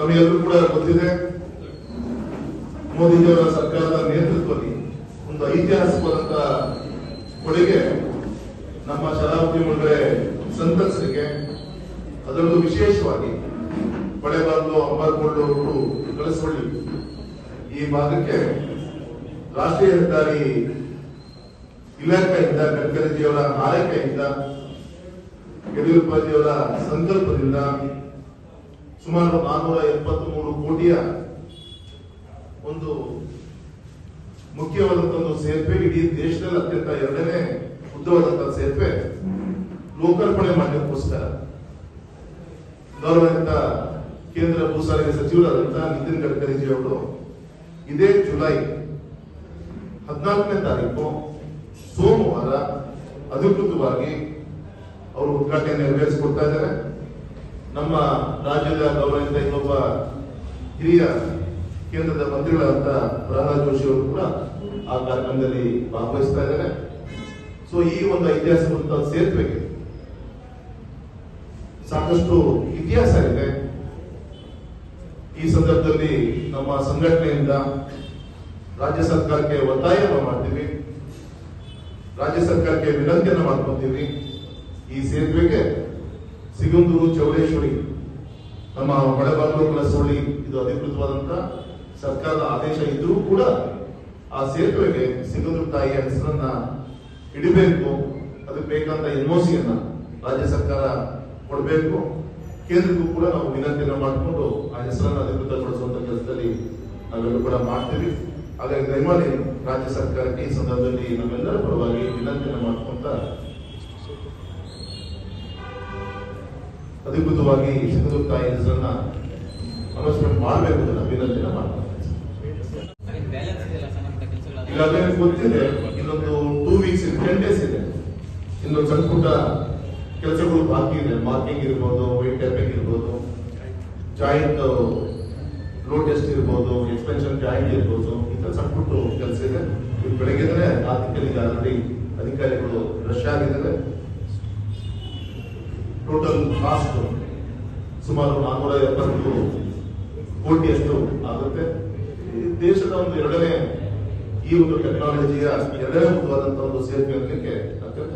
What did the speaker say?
ತಮಗೆಲ್ಲರೂ ಕೂಡ ಗೊತ್ತಿದೆ, ಮೋದಿಜಿಯವರ ಸರ್ಕಾರದ ನೇತೃತ್ವದಲ್ಲಿ ಒಂದು ಐತಿಹಾಸಿಕವಾದಂತ ಕೊಡುಗೆ ನಮ್ಮ ಶರಾವತಿ ಮಂಡಳಿ ಸಂತಸರಿಗೆ, ಅದರಲ್ಲೂ ವಿಶೇಷವಾಗಿ ಬಳೆಬಾರ್ದು ಅಂಬಾರ್ಕೊಂಡು ಅವರು ಕಳಿಸ್ಕೊಳ್ಳಿ ಈ ಭಾಗಕ್ಕೆ ರಾಷ್ಟ್ರೀಯ ಹೆದ್ದಾರಿ ಇಲಾಖೆಯಿಂದ ಗಡ್ಕರಿಜಿಯವರ ಆರೈಕೆಯಿಂದ ಯಡಿಯೂರಪ್ಪಜಿಯವರ ಸಂಕಲ್ಪದಿಂದ ಸುಮಾರು ನಾನ್ನೂರ ಎಪ್ಪತ್ತ್ ಮೂರು ಕೋಟಿಯ ಒಂದು ಮುಖ್ಯವಾದಂತಹ ಒಂದು ಸೇತುವೆ ಇಡೀ ದೇಶದಲ್ಲಿ ಅತ್ಯಂತ ಎರಡನೇ ಉದ್ದವಾದಂತಹ ಸೇತುವೆ ಲೋಕಾರ್ಪಣೆ ಮಾಡಲಿಕ್ಕೋಸ್ಕರ ಗೌರವಾನ್ವಿತ ಕೇಂದ್ರ ಭೂ ಸಾರಿಗೆ ಸಚಿವರಾದಂತಹ ನಿತಿನ್ ಗಡ್ಕರಿಜಿ ಅವರು ಇದೇ ಜುಲೈ ಹದಿನಾಲ್ಕನೇ ತಾರೀಕು ಸೋಮವಾರ ಅಧಿಕೃತವಾಗಿ ಅವರು ಉದ್ಘಾಟನೆ ನೆರವೇರಿಸಿಕೊಡ್ತಾ ಇದ್ದಾರೆ. ನಮ್ಮ ರಾಜ್ಯದ ಗೌರವಿತ ಇನ್ನೊಬ್ಬ ಹಿರಿಯ ಕೇಂದ್ರದ ಮಂತ್ರಿಗಳಾದಂತ ಪ್ರಹ್ಲಾದ್ ಜೋಶಿ ಅವರು ಕೂಡ ಆ ಕಾರ್ಯಕ್ರಮದಲ್ಲಿ ಭಾಗವಹಿಸ್ತಾ ಇದ್ದಾರೆ. ಸೊ ಈ ಒಂದು ಐತಿಹಾಸಿಕ ಸೇತುವೆಗೆ ಸಾಕಷ್ಟು ಇತಿಹಾಸ ಇದೆ. ಈ ಸಂದರ್ಭದಲ್ಲಿ ನಮ್ಮ ಸಂಘಟನೆಯಿಂದ ರಾಜ್ಯ ಸರ್ಕಾರಕ್ಕೆ ಒತ್ತಾಯವನ್ನು ಮಾಡ್ತೀವಿ. ರಾಜ್ಯ ಸರ್ಕಾರಕ್ಕೆ ವಿನಂತಿಯನ್ನು ಮಾಡ್ಕೊತೀವಿ. ಈ ಸೇತುವೆಗೆ ಸಿಗಂದೂರು ಚೌಡೇಶ್ವರಿ ನಮ್ಮ ಹೊಳೆಬಾಗಲು ಕಳಸೋಳಿ ಇದು ಅಧಿಕೃತವಾದಂತ ಸರ್ಕಾರದ ಆದೇಶ. ಇದ್ರೂ ಕೂಡ ಆ ಸೇತುವೆಗೆ ಸಿಗಂದೂರು ತಾಯಿಯ ಹೆಸರನ್ನ ಇಡಬೇಕು. ಅದಕ್ಕೆ ಬೇಕಾದ ಎನ್ಒಸಿಯನ್ನ ರಾಜ್ಯ ಸರ್ಕಾರ ಕೊಡಬೇಕು. ಕೇಂದ್ರಕ್ಕೂ ಕೂಡ ನಾವು ವಿನಂತಿಯನ್ನು ಮಾಡಿಕೊಂಡು ಆ ಹೆಸರನ್ನ ಅಧಿಕೃತಗೊಳಿಸುವಂತ ಕೆಲಸದಲ್ಲಿ ನಾವೆಲ್ಲರೂ ಕೂಡ ಮಾಡ್ತೀವಿ. ಹಾಗಾಗಿ ದಯಮಾಡಿ ರಾಜ್ಯ ಸರ್ಕಾರಕ್ಕೆ ಈ ಸಂದರ್ಭದಲ್ಲಿ ನಮ್ಮೆಲ್ಲರ ಪರವಾಗಿ ವಿನಂತಿಯನ್ನು ಮಾಡ್ಕೊಂತ ಅಧಿಕೃತವಾಗಿ ಸಿಂಧು ತಾಯಿ ಹೆಸರನ್ನ ಅನೌನ್ಸ್ಮೆಂಟ್ ಮಾಡಬೇಕು ಅಂತ ಅಭಿನಂದನೆ ಮಾಡ್ತಾರೆ ಗೊತ್ತಿದೆ, ಇನ್ನೊಂದು ಟೂ ವೀಕ್ಸ್ ಇದೆ ಟೆನ್ ಡೇಸ್ ಇದೆ. ಇನ್ನೊಂದು ಸಣ್ಣ ಪುಟ್ಟ ಕೆಲಸಗಳು ಬಾಕಿ ಇದೆ. ಮಾರ್ಕಿಂಗ್ ಇರ್ಬೋದು ವೈಟ್ ಟ್ಯಾಪಿಂಗ್ ಇರ್ಬೋದು, ಜಾಯಿಂಟ್ ರೋಡ್ ಟೆಸ್ಟ್ ಇರ್ಬೋದು ಎಕ್ಸ್ಪೆನ್ಷನ್ ಜಾಯಿಂಟ್ ಇರ್ಬೋದು, ಈ ತರ ಸಣ್ಣ ಪುಟ್ಟ ಕೆಲಸ ಇದೆ. ಬೆಳಗ್ಗೆ ಬೆಳಗ್ಗೆದ್ರೆ ಆರ್ಥಿಕಲಿ ಆಲ್ರೆಡಿ ಅಧಿಕಾರಿಗಳು ರಶ್ ಆಗಿದ್ದಾರೆ. ಟೋಟಲ್ ಕಾಸ್ಟ್ ಸುಮಾರು ನಾನ್ನೂರ ಎಪ್ಪತ್ತು ಕೋಟಿಯಷ್ಟು ಆಗುತ್ತೆ. ದೇಶದ ಒಂದು ಎರಡನೇ ಈ ಒಂದು ಟೆಕ್ನಾಲಜಿಯ ಎರಡನೇ ಮುಖವಾದಂತಹ ಒಂದು ಸೇತುವೆ ಅನ್ನಲಿಕ್ಕೆ ಅತ್ಯಂತ